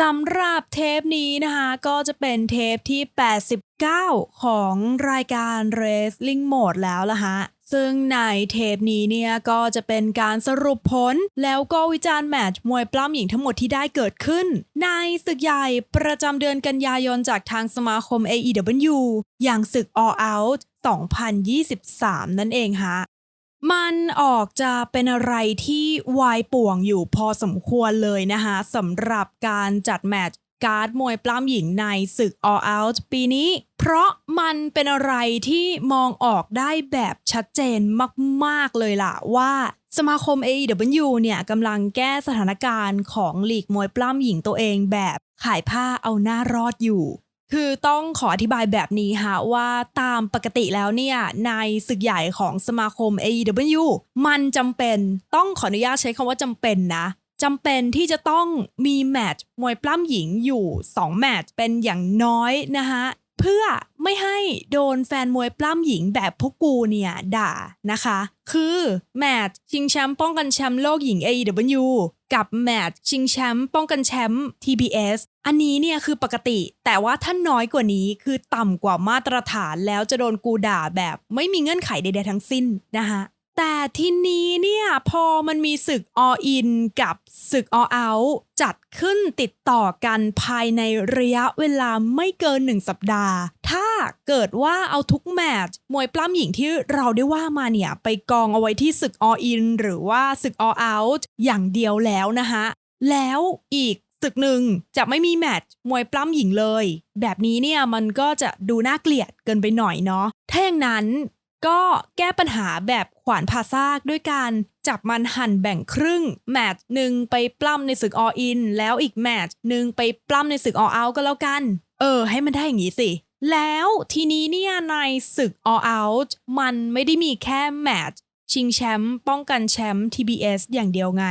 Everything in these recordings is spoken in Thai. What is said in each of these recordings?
สำหรับเทปนี้นะคะก็จะเป็นเทปที่ 89 ของรายการ Wrestling Mode แล้วล่ะฮะซึ่งในเทปนี้เนี่ยก็จะเป็นการสรุปผล แล้วก็วิจารณ์แมตช์มวยปล้ำหญิงทั้งหมดที่ได้เกิดขึ้น ในศึกใหญ่ประจำเดือนกันยายนจากทางสมาคม AEW อย่างศึก All Out 2023 นั่นเองฮะ มันออกจะเป็นอะไรที่วายป่วงอยู่พอสมควรเลยนะคะสำหรับการจัดแมตช์การ์ดมวยปล้ำหญิงในศึก All Out ปีนี้ เพราะมันเป็นอะไรที่มองออกได้แบบชัดเจนมาก ๆ เลยล่ะว่าสมาคม AEW เนี่ยกำลังแก้สถานการณ์ของหลีกมวยปล้ำหญิงตัวเองแบบขายผ้าเอาหน้ารอดอยู่ คือต้องขออธิบายแบบนี้ฮะว่าตามปกติแล้วเนี่ยในศึกใหญ่ของสมาคม AEW มันจำเป็นต้องขออนุญาตใช้คำว่าจำเป็นนะจำเป็นที่จะต้องมีแมตช์มวยปล้ำหญิงอยู่ 2 แมตช์เป็นอย่างน้อยนะคะเพื่อไม่ให้โดนแฟนมวยปล้ำหญิงแบบพวกกูเนี่ยด่านะคะ คือแมตช์ชิงแชมป์ป้องกันแชมป์โลกหญิง AEW กับแมตช์ชิงแชมป์ป้องกันแชมป์ TBS อันนี้เนี่ยคือปกติ แต่ว่าถ้าน้อยกว่านี้คือต่ำกว่ามาตรฐานแล้วจะโดนกูด่าแบบไม่มีเงื่อนไขใดๆทั้งสิ้นนะคะ แต่ทีนี้เนี่ยพอมันมีศึก All In กับศึก All Out จัดขึ้นติดต่อกันภายในระยะเวลาไม่เกิน 1 สัปดาห์ ถ้าเกิดว่าเอาทุกแมตช์มวยปล้ำหญิงที่เราได้ว่ามาเนี่ย ไปกองเอาไว้ที่ศึก All In หรือว่าศึก All Out อย่างเดียวแล้วนะคะแล้วอีกศึกหนึ่งจะไม่มีแมตช์มวยปล้ำหญิงเลย แบบนี้เนี่ยมันก็จะดูน่าเกลียดเกินไปหน่อยเนาะถ้าอย่างนั้น ก็แก้ปัญหาแบบขวานผ่าซากด้วยการจับมันหั่นแบ่งครึ่ง แมตช์หนึ่งไปปล้ำในศึก All In แล้วอีกแมตช์หนึ่งไปปล้ำในศึก All Out ก็แล้วกัน เออ ให้มันได้อย่างนี้สิ แล้วทีนี้เนี่ยในศึก All Out มันไม่ได้มีแค่แมตช์ชิงแชมป์ป้องกันแชมป์ TBS อย่างเดียวไง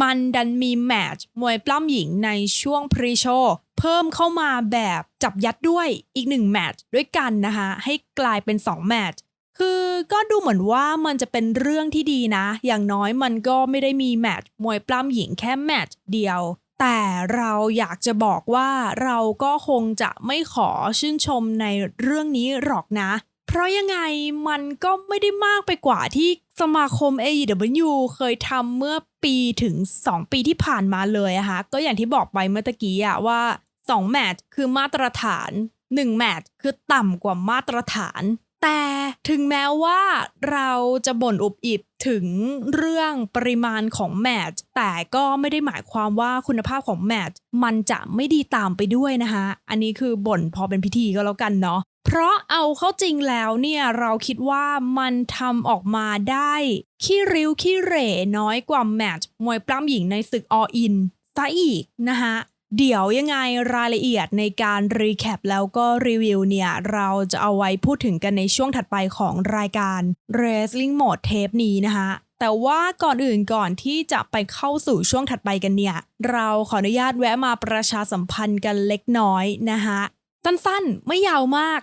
มันดันมีแมตช์มวยปล้ำหญิงในช่วงพรีโชว์เพิ่มเข้ามาแบบจับยัดด้วยอีกหนึ่งแมตช์ด้วยกันนะคะ ให้กลายเป็น2แมตช์ คือก็ดูเหมือนว่ามันจะเป็นเรื่องที่ดีนะ อย่างน้อยมันก็ไม่ได้มีแมตช์มวยปล้ำหญิงแค่แมตช์เดียว แต่เราอยากจะบอกว่าเราก็คงจะไม่ขอชื่นชมในเรื่องนี้หรอกนะ เพราะยังไงมันก็ไม่ได้มากไปกว่าที่สมาคม AEW เคยทำเมื่อปีถึง 2 ปีที่ผ่านมาเลยอะฮะก็อย่างที่บอกไปเมื่อกี้อะว่า2แมตช์คือมาตรฐาน1แมตช์คือต่ำกว่ามาตรฐาน แต่ถึงแม้ว่าเราจะบ่นอุบอิบถึงเรื่องปริมาณของแมตช์แต่ก็ไม่ได้หมายความว่าคุณภาพของแมตช์มันจะไม่ดีตามไปด้วยนะคะอันนี้คือบ่นพอเป็นพิธีก็แล้วกันเนาะเพราะเอาเข้าจริงแล้วเนี่ยเราคิดว่ามันทำออกมาได้ขี้ริ้วขี้เหร่น้อยกว่าแมตช์มวยปล้ำหญิงในศึก All In ซะอีกนะคะ เดี๋ยวยังไงรายละเอียดในการรีแคปแล้วก็รีวิวเนี่ย เราจะเอาไว้พูดถึงกันในช่วงถัดไปของรายการ Wrestling Mode เทปนี้นะคะแต่ว่าก่อนอื่นก่อนที่จะไปเข้าสู่ช่วงถัดไปกันเนี่ย เราขออนุญาตแวะมาประชาสัมพันธ์กันเล็กน้อยนะคะสั้นๆ ไม่ยาวมาก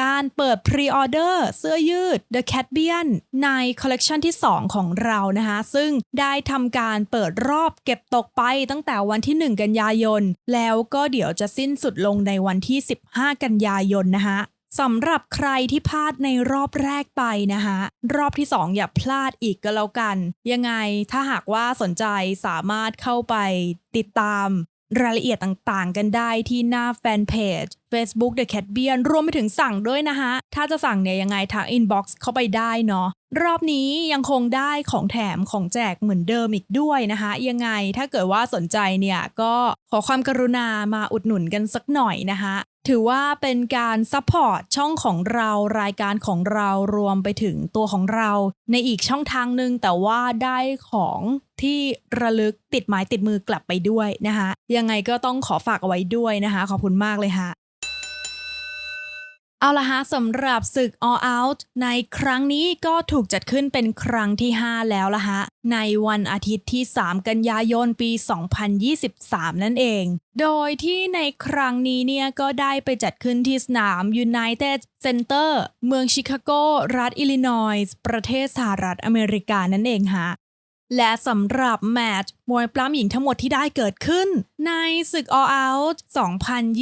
การเปิดพรีออเดอร์เสื้อยืด The Cat b i a n ในคอลเลกชันที่ 2 ของเรานะคะ ซึ่งได้ทำการเปิดรอบเก็บตกไปตั้งแต่วันที่ 1 กันยายน แล้วก็เดี๋ยวจะสิ้นสุดลงในวันที่ 15 กันยายนนะคะสำหรับใครที่พลาดในรอบแรกไปนะคะรอบที่ 2 อย่าพลาดอีกก็แล้วกัน ยังไงถ้าหากว่าสนใจสามารถเข้าไปติดตาม รายละเอียดต่างๆ กันได้ที่หน้าแฟนเพจ Facebook The Cat b e a n รวมไปถึงสั่งด้วยนะคะ ถ้าจะสั่งเนี่ยยังไงทาง inbox เข้าไปได้เนาะรอบนี้ยังคงได้ของแถมของแจกเหมือนเดิมอีกด้วยนะคะ ยังไงถ้าเกิดว่าสนใจเนี่ยก็ขอความกรุณามาอุดหนุนกันสักหน่อยนะคะ ถือว่าเป็นการซัพพอร์ตช่องของเรารายการของเรารวมไปถึงตัวของเรา ในอีกช่องทางหนึ่งแต่ว่าได้ของที่ระลึกติดไม้ติดมือกลับไปด้วยนะคะยังไงก็ต้องขอฝากเอาไว้ด้วยนะคะ ขอบคุณมากเลยค่ะ เอาละฮะสำหรับศึก All Out ในครั้งนี้ก็ถูกจัดขึ้นเป็นครั้งที่ 5 แล้วละฮะ ในวันอาทิตย์ที่ 3 กันยายนปี 2023 นั่นเอง โดยที่ในครั้งนี้เนี่ยก็ได้ไปจัดขึ้นที่สนาม United Center เมืองชิคาโก รัฐอิลลินอยส์ ประเทศสหรัฐอเมริกานั่นเองฮะและสำหรับแมตช์มวยปล้ำหญิงทั้งหมดที่ได้เกิดขึ้น ในศึก All Out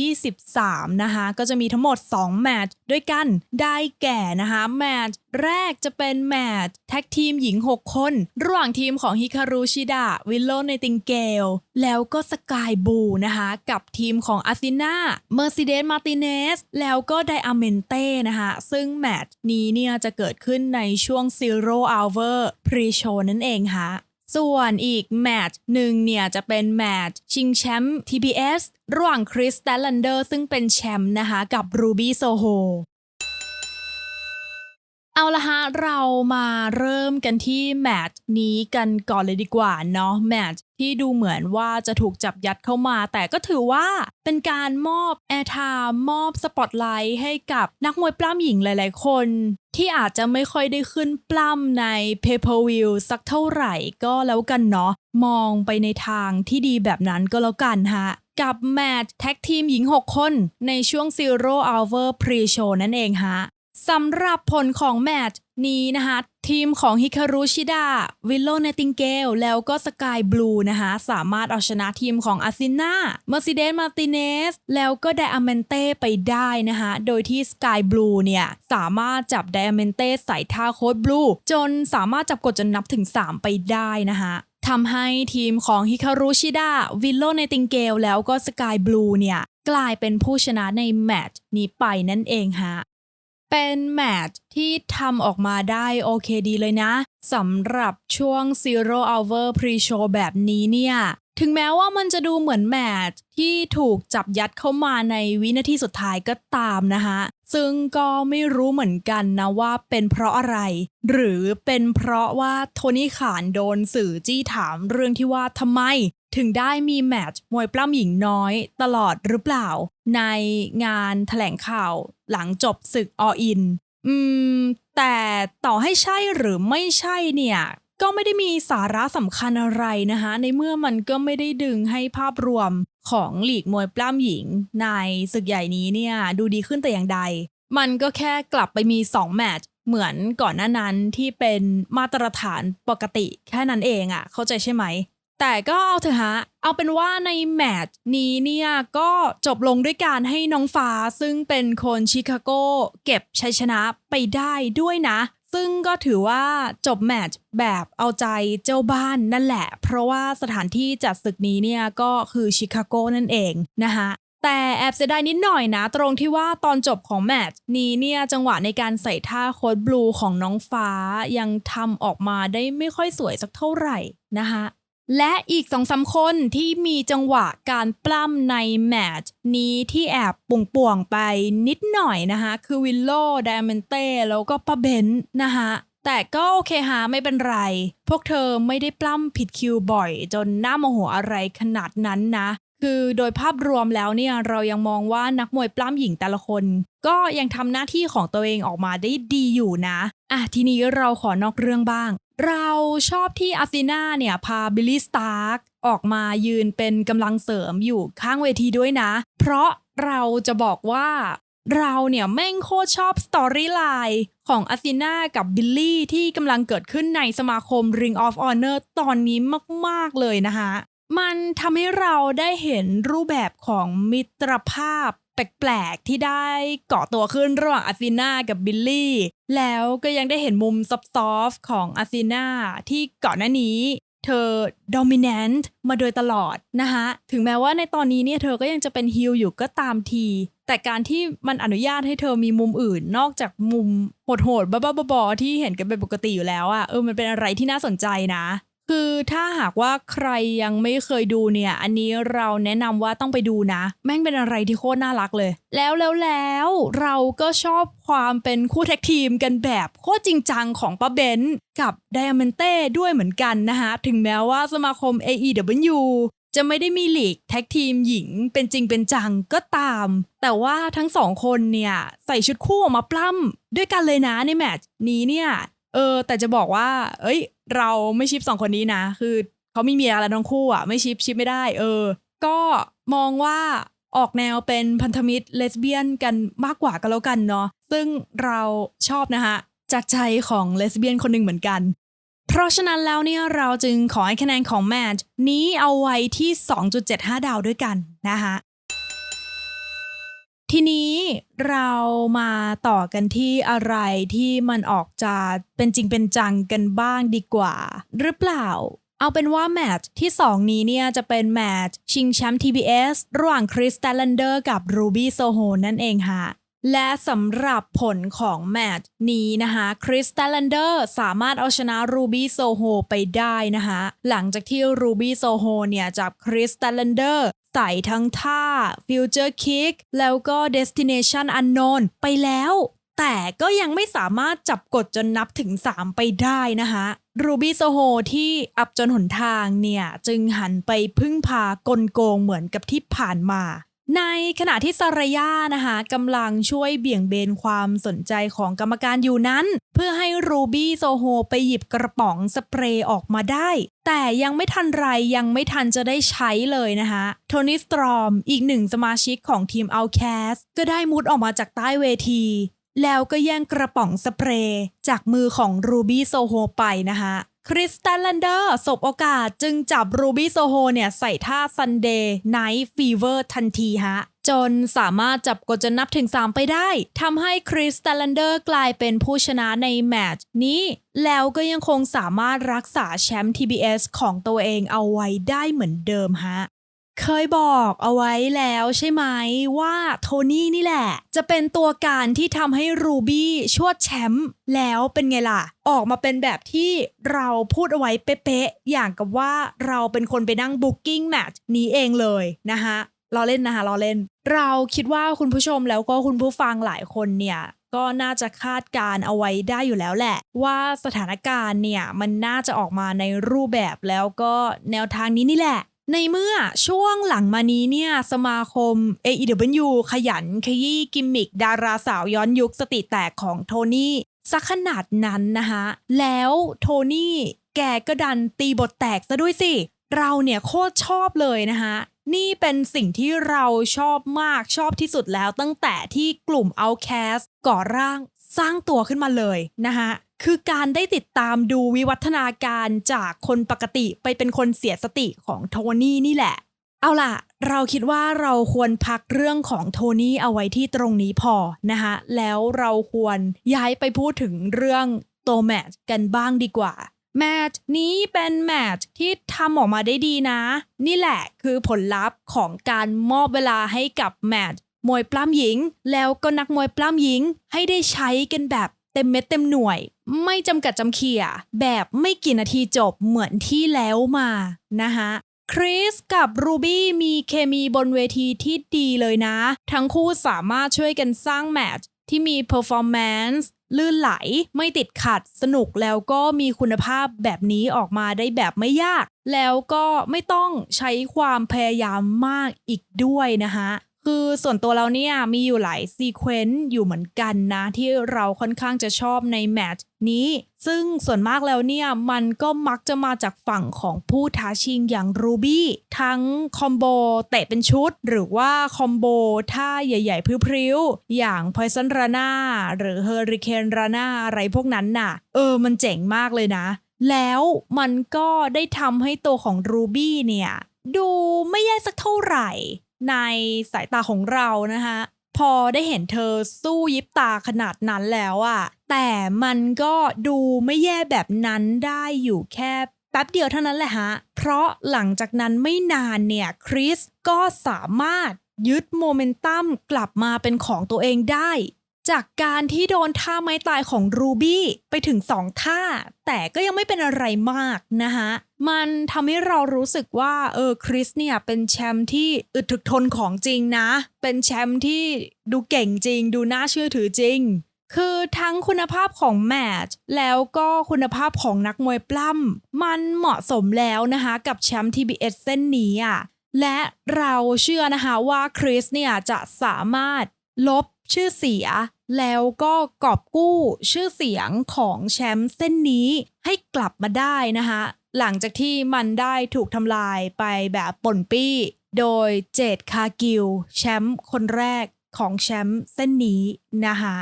2023 นะคะ ก็จะมีทั้งหมด 2 แมตช์ด้วยกันได้แก่นะคะ แมตช์แรกจะเป็นแมตช์แท็กทีมหญิง 6 คน ระหว่างทีมของฮิคารุชิดะวิลโลเนติงเกล แล้วก็สกายบูนะคะกับทีมของอาซินาเมอร์ซิเดสมาติเนสแล้วก็ไดอาเมนเต้นะคะซึ่งแมตช์นี้เนี่ยจะเกิดขึ้นในช่วง Zero Hour Pre-Show นั่นเองค่ะ ส่วนอีกแมตช์หนึ่งเนี่ยจะเป็นแมตช์ชิงแชมป์ TBS ระหว่างคริสแตลลันเดอร์ซึ่งเป็นแชมป์นะคะกับรูบี้โซโฮ เอาละฮะ เรามาเริ่มกันที่แมตช์นี้กันก่อนเลยดีกว่าเนาะแมตช์ที่ดูเหมือนว่าจะถูกจับยัดเข้ามา แต่ก็ถือว่าเป็นการมอบแอร์ไทม์มอบสปอตไลท์ให้กับนักมวยปล้ำหญิงหลาย ๆ คน ที่อาจจะไม่ค่อยได้ขึ้นปล้ำใน Pay Per View สักเท่าไหร่ก็แล้วกันเนาะมองไปในทางที่ดีแบบนั้นก็แล้วกันฮะกับแมตช์แท็กทีมหญิง 6 คนในช่วง Zero Hour Pre-Show นั่นเองฮะ สำหรับผลของแมตช์นี้นะคะทีมของฮิคารุชิดะวิลโลเนติงเกลแล้วก็สกายบลูนะคะสามารถเอาชนะทีมของอาซินาเมอร์ซิเดสมาติเนสแล้วก็ไดอาเมนเต้ไปได้นะคะโดยที่สกายบลูเนี่ยสามารถจับไดอาเมนเต้ใส่ท่าโค้ดบลูจนสามารถจับกดจนนับถึง 3 ไปได้นะคะทำให้ทีมของฮิคารุชิดะวิลโลเนติงเกลแล้วก็สกายบลูเนี่ยกลายเป็นผู้ชนะในแมตช์นี้ไปนั่นเองฮะ เป็นแมตช์ที่ทำออกมาได้โอเคดีเลยนะสำหรับช่วง Zero Hour Pre-Show แบบนี้เนี่ยถึงแม้ว่ามันจะดูเหมือนแมตช์ที่ถูกจับยัดเข้ามาในวินาทีสุดท้ายก็ตามนะคะซึ่งก็ไม่รู้เหมือนกันนะว่าเป็นเพราะอะไร หรือเป็นเพราะว่าโทนี่ขานโดนสื่อจี้ถามเรื่องที่ว่าทำไม ถึงได้มีแมตช์มวยปล้ำหญิงน้อยตลอดหรือเปล่า ในงานแถลงข่าวหลังจบศึกออิน อืม แต่ต่อให้ใช่หรือไม่ใช่เนี่ย ก็ไม่ได้มีสาระสำคัญอะไรนะคะ ในเมื่อมันก็ไม่ได้ดึงให้ภาพรวมของหลีกมวยปล้ำหญิง ในศึกใหญ่นี้เนี่ย ดูดีขึ้นแต่อย่างใด มันก็แค่กลับไปมี 2 แมตช์เหมือนก่อนหน้านั้นที่เป็นมาตรฐานปกติแค่นั้นเองอะ่ะ เข้าใจใช่ไหม แต่ก็เอาเถอะฮะ เอาเป็นว่าในแมตช์นี้เนี่ย ก็จบลงด้วยการให้น้องฟ้าซึ่งเป็นคนชิคาโกเก็บชัยชนะไปได้ด้วยนะ ซึ่งก็ถือว่าจบแมตช์แบบเอาใจเจ้าบ้านนั่นแหละ เพราะว่าสถานที่จัดศึกนี้เนี่ยก็คือชิคาโกนั่นเองนะคะแต่แอบเสียดายนิดหน่อยนะ ตรงที่ว่าตอนจบของแมตช์นี้เนี่ยจังหวะในการใส่ท่าโค้ดบลูของน้องฟ้ายังทำออกมาได้ไม่ค่อยสวยสักเท่าไหร่นะคะ และอีกสองสาคนที่มีจังหวะการปล้ำในแมตช์นี้ที่แอบป่วงๆไปนิดหน่อยนะคะคือวิลโลไดอาเมนเต้แล้วก็ป้าเบนนะคะแต่ก็โอเคฮะไม่เป็นไร พวกเธอไม่ได้ปล้ำผิดคิวบ่อย จนหน่าโมโหอะไรขนาดนั้นนะ คือโดยภาพรวมแล้วเนี่ยเรายังมองว่านักมวยปล้ำหญิงแต่ละคน ก็ยังทำหน้าที่ของตัวเองออกมาได้ดีอยู่นะ อะทีนี้เราขอนอกเรื่องบ้าง เราชอบที่อาซีนาเนี่ยพาบิลลี่สตาร์กออกมายืนเป็นกำลังเสริมอยู่ข้างเวทีด้วยนะ เพราะเราจะบอกว่าเราเนี่ยแม่งโคตรชอบสตอรี่ไลน์ของอาซินากับบิลลี่ที่กำลังเกิดขึ้นในสมาคม Ring of Honor ตอนนี้มาก ๆ เลยนะคะ มันทำให้เราได้เห็นรูปแบบของมิตรภาพแปลกๆ ที่ได้เกาะตัวขึ้นระหว่างอาซินากับบิลลี่ แล้วก็ยังได้เห็นมุมซอฟๆของอาซินาที่ก่อนหน้านี้ เธอ dominant มาโดยตลอดนะคะถึงแม้ว่าในตอนนี้เนี่ยเธอก็ยังจะเป็นฮิลอยู่ก็ตามที แต่การที่มันอนุญาตให้เธอมีมุมอื่น นอกจากมุมโหดๆบ้าๆบอๆที่เห็นกันเป็นปกติอยู่แล้วอะเออมันเป็นอะไรที่น่าสนใจนะ คือถ้าหากว่าใครยังไม่เคยดูเนี่ย อันนี้เราแนะนำว่าต้องไปดูนะ แม่งเป็นอะไรที่โคตรน่ารักเลย แล้วแล้วแล้วเราก็ชอบความเป็นคู่แท็กทีมกันแบบโคตรจริงจังของป้าเบนกับไดอ m มนเต้ด้วยเหมือนกันนะคะถึงแม้ว่าสมาคม AEW จะไม่ได้มีลีกแท็กทีมหญิงเป็นจริงเป็นจังก็ตาม แต่ว่าทั้งสองคนเนี่ยใส่ชุดคู่ออกมาปล้ำด้วยกันเลยนะในแมตช์นี้เนี่ยเออแต่จะบอกว่า เอ้ย เราไม่ชิปสองคนนี้นะ คือเขามีเมียแล้วทั้งคู่อะไม่ชิปชิปไม่ได้ เออ ก็มองว่าออกแนวเป็นพันธมิตรเลสเบี้ยนกันมากกว่าก็แล้วกันเนาะซึ่งเราชอบนะคะจากใจของเลสเบี้ยนคนหนึ่งเหมือนกัน เพราะฉะนั้นแล้วเนี่ยเราจึงขอให้คะแนนของแมตช์นี้เอาไว้ที่ 2.75 ดาวด้วยกันนะคะทีนี้ เรามาต่อกันที่อะไรที่มันออกจะเป็นจริงเป็นจังกันบ้างดีกว่า หรือเปล่า เอาเป็นว่าแมตช์ที่ 2 นี้เนี่ยจะเป็นแมตช์ชิงแชมป์ TBS ระหว่างคริสตัลเลนเดอร์กับรูบี้โซโฮนั่นเองค่ะและสำหรับผลของแมตช์นี้นะคะคริสตัลเลนเดอร์สามารถเอาชนะรูบี้โซโฮไปได้นะคะหลังจากที่รูบี้โซโฮเนี่ยจับคริสตัลเลนเดอร์ ใส่ทั้งท่า Future Kick แล้วก็ Destination Unknown ไปแล้ว แต่ก็ยังไม่สามารถจับกดจนนับถึง 3 ไปได้นะคะรูบี้โซโฮที่อับจนหนทางเนี่ย จึงหันไปพึ่งพากลโกงเหมือนกับที่ผ่านมา ในขณะที่ซารยานะคะกำลังช่วยเบี่ยงเบนความสนใจของกรรมการอยู่นั้น เพื่อให้รูบี้โซโฮไปหยิบกระป๋องสเปรย์ออกมาได้ แต่ยังไม่ทันไรยังไม่ทันจะได้ใช้เลยนะคะโทนี่สตรอมอีกหนึ่งสมาชิกของทีม Outcast ก็ได้มุดออกมาจากใต้เวที แล้วก็แย่งกระป๋องสเปรย์จากมือของรูบี้โซโฮไปนะคะ คริสตัลเลนเดอร์สบโอกาสจึงจับรูบี้โซโฮเนี่ยใส่ท่า Sunday Night Fever ทันทีฮะ จนสามารถจับกดจนนับถึง 3 ไปได้ทำให้คริสตัลเลนเดอร์กลายเป็นผู้ชนะในแมตช์นี้ แล้วก็ยังคงสามารถรักษาแชมป์ TBS ของตัวเองเอาไว้ได้เหมือนเดิมฮะ เคยบอกเอาไว้แล้วใช่ไหมว่าโทนี่นี่แหละ จะเป็นตัวการที่ทำให้รูบี้ชวดแชมป์แล้วเป็นไงล่ะ ออกมาเป็นแบบที่เราพูดเอาไว้เป๊ะๆ อย่างกับว่าเราเป็นคนไปนั่งบุ๊กิ้งแมตช์นี้เองเลยนะคะเราเล่นนะคะเราเล่น เราคิดว่าคุณผู้ชมแล้วก็คุณผู้ฟังหลายคนเนี่ยก็น่าจะคาดการเอาไว้ได้อยู่แล้วแหละ ว่าสถานการณ์เนี่ยมันน่าจะออกมาในรูปแบบแล้วก็แนวทางนี้นี่แหละ ในเมื่อช่วงหลังมานี้เนี่ยสมาคม AEW ขยันขยี้กิมมิกดาราสาวย้อนยุคสติแตกของโทนี่สักขนาดนั้นนะคะแล้วโทนี่แกก็ดันตีบทแตกซะด้วยสิ เราเนี่ยโคตรชอบเลยนะคะนี่เป็นสิ่งที่เราชอบมากชอบที่สุดแล้วตั้งแต่ที่กลุ่ม Outcast ก่อร่างสร้างตัวขึ้นมาเลยนะคะ คือการได้ติดตามดูวิวัฒนาการจากคนปกติไปเป็นคนเสียสติของโทนี่นี่แหละ เอาล่ะ เราคิดว่าเราควรพักเรื่องของโทนี่เอาไว้ที่ตรงนี้พอนะคะแล้วเราควรย้ายไปพูดถึงเรื่องโตแมตช์กันบ้างดีกว่าแมตช์นี้เป็นแมตช์ที่ทำออกมาได้ดีนะ นี่แหละคือผลลัพธ์ของการมอบเวลาให้กับแมตช์มวยปล้ำหญิง แล้วก็นักมวยปล้ำหญิงให้ได้ใช้กันแบบ เต็มเม็ดเต็มหน่วย ไม่จำกัดจำเขี่ยแบบไม่กี่นาทีจบเหมือนที่แล้วมานะคะคริสกับรูบี้มีเคมีบนเวทีที่ดีเลยนะ ทั้งคู่สามารถช่วยกันสร้างแมตช์ที่มีเพอร์ฟอร์แมนซ์ลื่นไหลไม่ติดขัดสนุกแล้วก็มีคุณภาพแบบนี้ออกมาได้แบบไม่ยาก แล้วก็ไม่ต้องใช้ความพยายามมากอีกด้วยนะคะ คือส่วนตัวเราเนี่ยมีอยู่หลายซีเควนต์อยู่เหมือนกันนะ ที่เราค่อนข้างจะชอบในแมตช์นี้ ซึ่งส่วนมากแล้วเนี่ย มันก็มักจะมาจากฝั่งของผู้ท้าชิงอย่างรูบี้ทั้งคอมโบเตะเป็นชุด หรือว่าคอมโบท่าใหญ่ๆ พริ้วๆ อย่าง Poison Rana หรือ Hurricane Rana อะไรพวกนั้นน่ะ เออมันเจ๋งมากเลยนะ แล้วมันก็ได้ทำให้ตัวของรูบี้เนี่ยดูไม่แย่สักเท่าไหร่ ในสายตาของเรานะคะพอได้เห็นเธอสู้ยิบตาขนาดนั้นแล้วอะแต่มันก็ดูไม่แย่แบบนั้นได้อยู่แค่แป๊บเดียวเท่านั้นแหละฮะ เพราะหลังจากนั้นไม่นานเนี่ยคริสก็สามารถยึดโมเมนตัมกลับมาเป็นของตัวเองได้ จากการที่โดนท่าไม้ตายของรูบี้ไปถึงสองท่า แต่ก็ยังไม่เป็นอะไรมากนะคะมันทำให้เรารู้สึกว่าเออคริสเนี่ยเป็นแชมป์ที่อึดถึกทนของจริงนะ เป็นแชมป์ที่ดูเก่งจริง ดูน่าเชื่อถือจริง คือทั้งคุณภาพของแมตช์แล้วก็คุณภาพของนักมวยปล้ำมันเหมาะสมแล้วนะคะกับแชมป์ TBS เส้นนี้อะและเราเชื่อนะคะว่าคริสเนี่ยจะสามารถลบ ชื่อเสีย แล้วก็กอบกู้ชื่อเสียงของแชมป์เส้นนี้ให้กลับมาได้นะคะหลังจากที่มันได้ถูกทำลายไปแบบป่นปี้ โดยเจดคากิลแชมป์คนแรกของแชมป์เส้นนี้นะคะ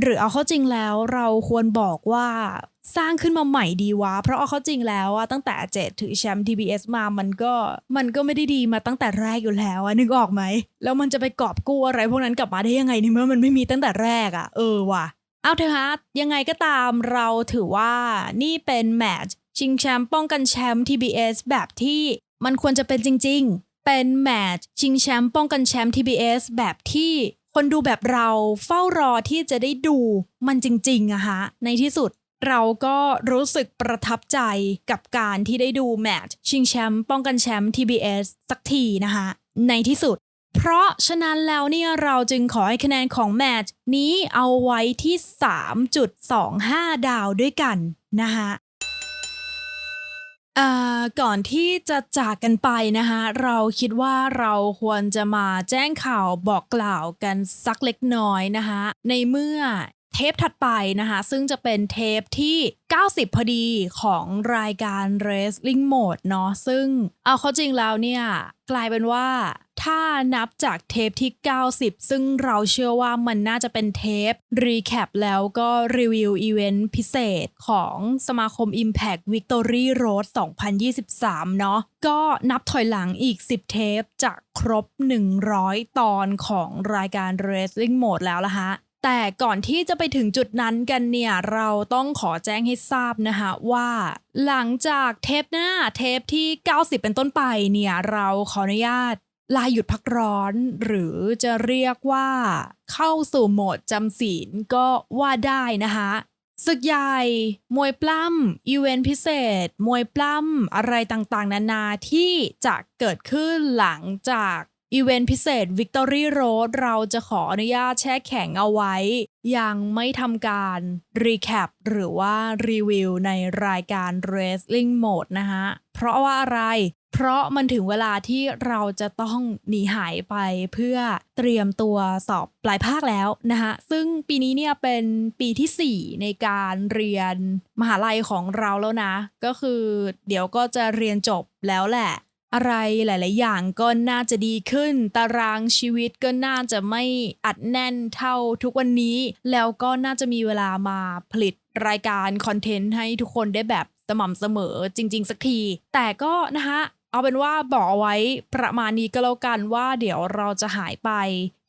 หรือเอาเข้าจริงแล้วเราควรบอกว่า สร้างขึ้นมาใหม่ดีวะ เพราะเอาเข้าจริงแล้วอะตั้งแต่เจดถือแชมป์ TBS มามันก็มันก็ไม่ได้ดีมาตั้งแต่แรกอยู่แล้วอะนึกออกไหม แล้วมันจะไปกอบกู้อะไรพวกนั้นกลับมาได้ยังไงในเมื่อมันไม่มีตั้งแต่แรกอะเออว่ะเอาเถอะฮะยังไงก็ตามเราถือว่านี่เป็นแมตช์ชิงแชมป์ป้องกันแชมป์ TBS แบบที่มันควรจะเป็นจริง ๆ เป็นแมตช์ชิงแชมป์ป้องกันแชมป์ TBS แบบที่คนดูแบบเราเฝ้ารอที่จะได้ดูมันจริงๆอะฮะในที่สุด เราก็รู้สึกประทับใจกับการที่ได้ดูแมตช์ชิงแชมป์ป้องกันแชมป์ TBS สักทีนะคะในที่สุด เพราะฉะนั้นแล้วเนี่ยเราจึงขอให้คะแนนของแมตช์นี้เอาไว้ที่ 3.25 ดาวด้วยกันนะคะอ่าก่อนที่จะจากกันไปนะคะเราคิดว่าเราควรจะมาแจ้งข่าวบอกกล่าวกันสักเล็กน้อยนะคะในเมื่อ เทปถัดไปนะคะ ซึ่งจะเป็นเทปที่ 90 พอดีของรายการ Wrestling Mode เนาะซึ่งเอาเข้าจริงแล้วเนี่ย กลายเป็นว่าถ้านับจากเทปที่ 90 ซึ่งเราเชื่อว่ามันน่าจะเป็นเทป รีแคปแล้วก็รีวิวอีเวนต์พิเศษของสมาคม Impact Victory Road 2023 เนาะก็นับถอยหลังอีก 10 เทปจะครบ 100 ตอนของรายการ Wrestling Mode แล้วละฮะ แต่ก่อนที่จะไปถึงจุดนั้นกันเนี่ย เราต้องขอแจ้งให้ทราบนะคะว่าหลังจากเทปหน้าเทปที่ 90 เป็นต้นไปเนี่ย เราขออนุญาตลาหยุดพักร้อน หรือจะเรียกว่าเข้าสู่โหมดจำศีลก็ว่าได้นะคะศึกใหญ่ มวยปล้ำอีเวนต์พิเศษ มวยปล้ำอะไรต่างๆ นานาที่จะเกิดขึ้นหลังจาก อีเวนต์พิเศษ Victory Road เราจะขออนุญาตแช่แข็งเอาไว้ ยังไม่ทำการรีแคปหรือว่ารีวิวในรายการ Wrestling Mode นะคะเพราะว่าอะไร เพราะมันถึงเวลาที่เราจะต้องหนีหายไปเพื่อเตรียมตัวสอบปลายภาคแล้วนะคะซึ่งปีนี้เนี่ยเป็นปีที่ 4 ในการเรียนมหาลัยของเราแล้วนะ ก็คือเดี๋ยวก็จะเรียนจบแล้วแหละ อะไรหลาย ๆ อย่างก็น่าจะดีขึ้น ตารางชีวิตก็น่าจะไม่อัดแน่นเท่าทุกวันนี้ แล้วก็น่าจะมีเวลามาผลิตรายการคอนเทนต์ให้ทุกคนได้แบบสม่ำเสมอจริง ๆ สักที แต่ก็นะคะเอาเป็นว่าบอกเอาไว้ประมาณนี้ก็แล้วกันว่าเดี๋ยวเราจะหายไป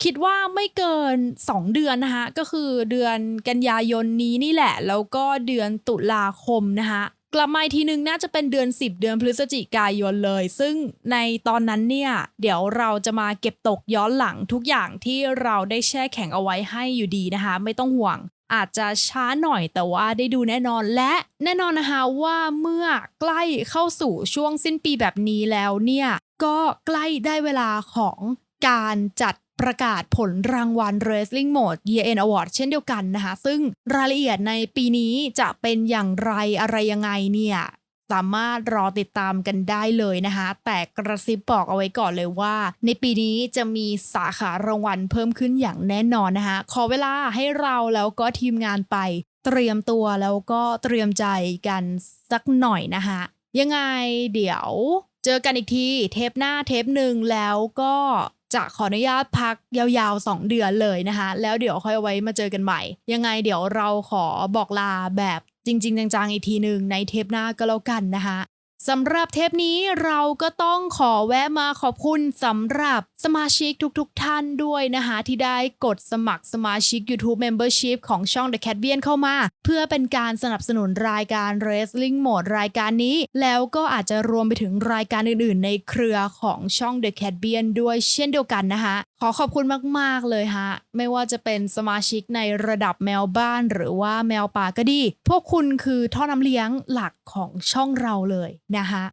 คิดว่าไม่เกิน 2 เดือนนะคะก็คือเดือนกันยายนนี้นี่แหละ แล้วก็เดือนตุลาคมนะคะ กลับมาอีกทีนึงน่าจะเป็นเดือน 10 เดือนพฤศจิกายนเลย ซึ่งในตอนนั้นเนี่ย เดี๋ยวเราจะมาเก็บตกย้อนหลังทุกอย่างที่เราได้แช่แข็งเอาไว้ให้อยู่ดีนะคะ ไม่ต้องห่วงอาจจะช้าหน่อยแต่ว่าได้ดูแน่นอนและแน่นอนนะคะว่าเมื่อใกล้เข้าสู่ช่วงสิ้นปีแบบนี้แล้วเนี่ย ก็ใกล้ได้เวลาของการจัด ประกาศผลรางวัล Wrestling Mode Year End Award เช่นเดียวกันนะคะ ซึ่งรายละเอียดในปีนี้จะเป็นอย่างไรอะไรยังไงเนี่ยสามารถรอติดตามกันได้เลยนะคะ แต่กระซิบบอกเอาไว้ก่อนเลยว่า ในปีนี้จะมีสาขารางวัลเพิ่มขึ้นอย่างแน่นอนนะคะ ขอเวลาให้เราแล้วก็ทีมงานไป เตรียมตัวแล้วก็เตรียมใจกันสักหน่อยนะคะยังไงเดี๋ยว เจอกันอีกทีเทปหน้าเทปหนึ่งแล้วก็ จะขออนุญาตพักยาวๆ 2 เดือนเลยนะคะ แล้วเดี๋ยวค่อยเอาไว้มาเจอกันใหม่ ยังไงเดี๋ยวเราขอบอกลาแบบจริง ๆ จังๆ อีกทีหนึ่งในเทปหน้าก็แล้วกันนะคะ สำหรับเทปนี้เราก็ต้องขอแวะมาขอบคุณสำหรับสมาชิกทุกๆทท่านด้วยนะคะที่ได้กดสมัครสมาชิก YouTube Membership ของช่อง The Cat b i a n เข้ามา เพื่อเป็นการสนับสนุนรายการ Wrestling Mode รายการนี้ แล้วก็อาจจะรวมไปถึงรายการอื่นๆ ในเครือของช่อง The Cat b i a n ด้วยเช่นเดียวกันนะคะขอขอบคุณมากๆเลยฮะ ไม่ว่าจะเป็นสมาชิกในระดับแมวบ้านหรือว่าแมวป่าก็ดี พวกคุณคือท่อน้ำเลี้ยงหลักของช่องเราเลยนะคะ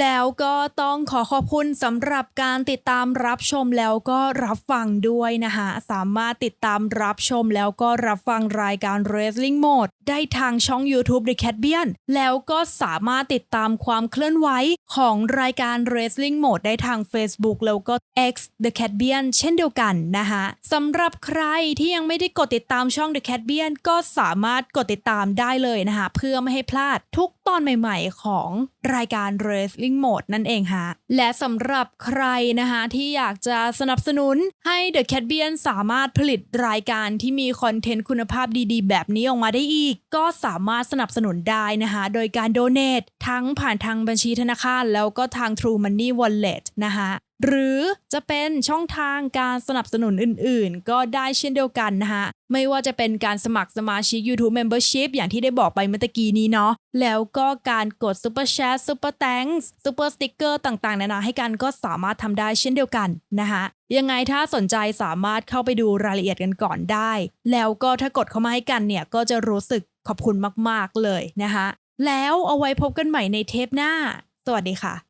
แล้วก็ต้องขอขอบคุณสำหรับการติดตามรับชมแล้วก็รับฟังด้วยนะคะสามารถติดตามรับชมแล้วก็รับฟังรายการ Wrestling Mode ได้ทางช่อง YouTube The Cat b i a n แล้วก็สามารถติดตามความเคลื่อนไหวของรายการ Wrestling Mode ได้ทาง Facebook แล้วก็ X The Cat b i a n เช่นเดียวกันนะคะสำหรับใครที่ยังไม่ได้กดติดตามช่อง The Cat b i a n ก็สามารถกดติดตามได้เลยนะคะเพื่อไม่ให้พลาดทุก ตอนใหม่ๆ ของรายการ Wrestling Mode นั่นเองฮะ และสำหรับใครนะคะที่อยากจะสนับสนุนให้ The Cat b i a n สามารถผลิตรายการที่มีคอนเทนต์คุณภาพดีๆ แบบนี้ออกมาได้อีก ก็สามารถสนับสนุนได้นะคะโดยการโดเน a t ทั้งผ่านทางบัญชีธนาคารแล้วก็ทาง True Money Wallet นะคะ หรือจะเป็นช่องทางการสนับสนุนอื่นๆ ก็ได้เช่นเดียวกันนะคะไม่ว่าจะเป็นการสมัครสมาชิก YouTube Membership อย่างที่ได้บอกไปเมื่อกี้นี้เนาะแล้วก็การกด Super Chat Super Thanks Super Sticker ต่างๆ นานาให้กันก็สามารถทำได้เช่นเดียวกันนะคะยังไงถ้าสนใจสามารถเข้าไปดูรายละเอียดกันก่อนได้ แล้วก็ถ้ากดเข้ามาให้กันเนี่ยก็จะรู้สึกขอบคุณมากๆเลยนะคะแล้วเอาไว้พบกันใหม่ในเทปหน้า สวัสดีค่ะ